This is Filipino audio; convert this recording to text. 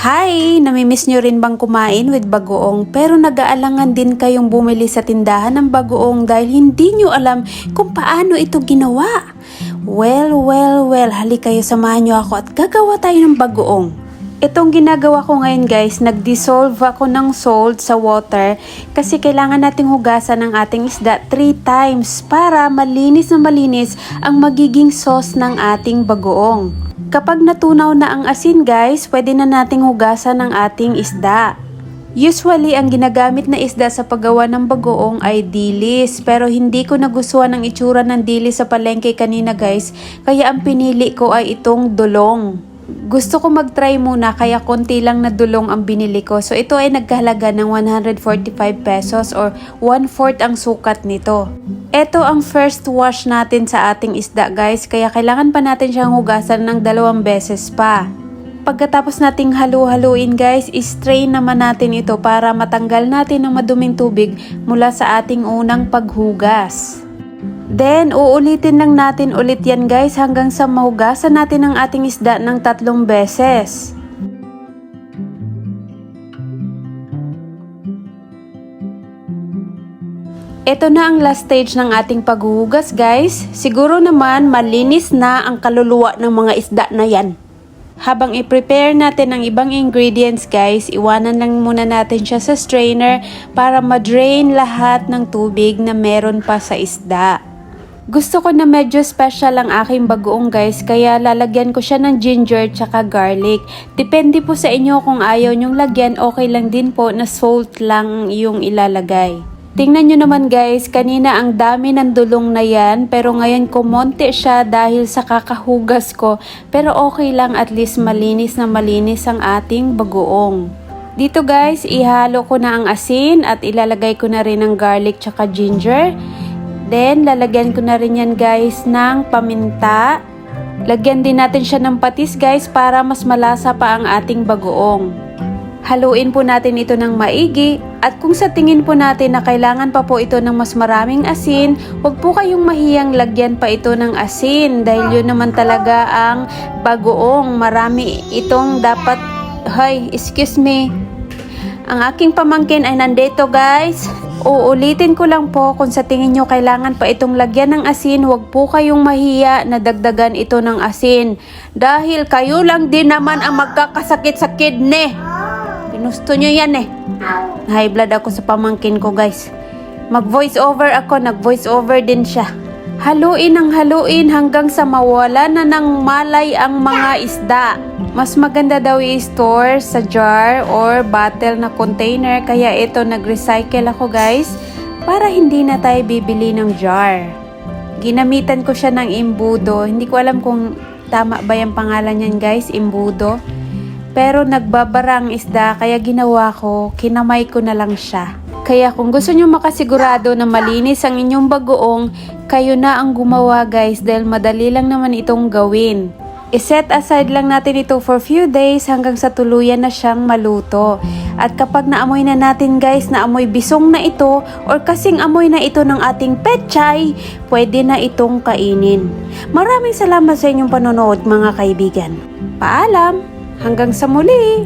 Hi! Namimiss nyo rin bang kumain with bagoong pero nag-aalangan din kayong bumili sa tindahan ng bagoong dahil hindi nyo alam kung paano ito ginawa? Well, well, well, hali kayo samahan nyo ako at gagawa tayo ng bagoong. Itong ginagawa ko ngayon guys, nag-dissolve ako ng salt sa water kasi kailangan nating hugasan ng ating isda 3 times para malinis na malinis ang magiging sauce ng ating bagoong. Kapag natunaw na ang asin guys, pwede na nating hugasan ng ating isda. Usually, ang ginagamit na isda sa paggawa ng bagoong ay dilis. Pero hindi ko nagustuhan ang itsura ng dilis sa palengke kanina guys. Kaya ang pinili ko ay itong dulong. Gusto ko mag-try muna kaya konti lang na dulong ang binili ko. So ito ay nagkahalaga ng 145 pesos or 1/4 ang sukat nito. Ito ang first wash natin sa ating isda guys kaya kailangan pa natin siyang hugasan ng dalawang beses pa. Pagkatapos nating halu-haluin guys, strain naman natin ito para matanggal natin ang maduming tubig mula sa ating unang paghugas. Then, uulitin lang natin ulit yan guys hanggang sa mahugasan natin ang ating isda ng tatlong beses. Ito na ang last stage ng ating paghuhugas guys. Siguro naman malinis na ang kaluluwa ng mga isda na yan. Habang i-prepare natin ang ibang ingredients guys, iwanan lang muna natin siya sa strainer para ma-drain lahat ng tubig na meron pa sa isda. Gusto ko na medyo special ang aking bagoong guys, kaya lalagyan ko siya ng ginger tsaka garlic. Depende po sa inyo kung ayaw nyong lagyan, okay lang din po na salt lang yung ilalagay. Tingnan nyo naman guys, kanina ang dami ng dulong na yan, pero ngayon kumonti siya dahil sa kakahugas ko. Pero okay lang at least malinis na malinis ang ating bagoong. Dito guys, ihalo ko na ang asin at ilalagay ko na rin ang garlic tsaka ginger. Then, lalagyan ko na rin yan guys ng paminta. Lagyan din natin siya ng patis guys para mas malasa pa ang ating bagoong. Haluin po natin ito ng maigi at kung sa tingin po natin na kailangan pa po ito ng mas maraming asin, huwag po kayong mahiyang lagyan pa ito ng asin dahil yun naman talaga ang bagoong. Marami itong dapat... Hay, excuse me. Ang aking pamangkin ay nandito guys. Uulitin ko lang po kung sa tingin nyo kailangan pa itong lagyan ng asin, huwag po kayong mahiya na dagdagan ito ng asin. Dahil kayo lang din naman ang magkakasakit sa kidney. Pinusto nyo yan eh. High blood ako sa pamangkin ko guys. Mag voice over ako, nag voice over din siya. Haluin ang haluin hanggang sa mawala na ng malay ang mga isda. Mas maganda daw i-store sa jar or bottle na container kaya ito nag-recycle ako guys para hindi na tayo bibili ng jar. Ginamitan ko siya ng imbudo. Hindi ko alam kung tama ba yung pangalan niyan guys, imbudo. Pero nagbabara ang isda kaya ginawa ko, kinamay ko na lang siya. Kaya kung gusto nyo makasigurado na malinis ang inyong bagoong, kayo na ang gumawa guys dahil madali lang naman itong gawin. I-set aside lang natin ito for few days hanggang sa tuluyan na siyang maluto. At kapag naamoy na natin guys na amoy bisong na ito or kasing amoy na ito ng ating pechay, pwede na itong kainin. Maraming salamat sa inyong panonood mga kaibigan. Paalam! Hanggang sa muli!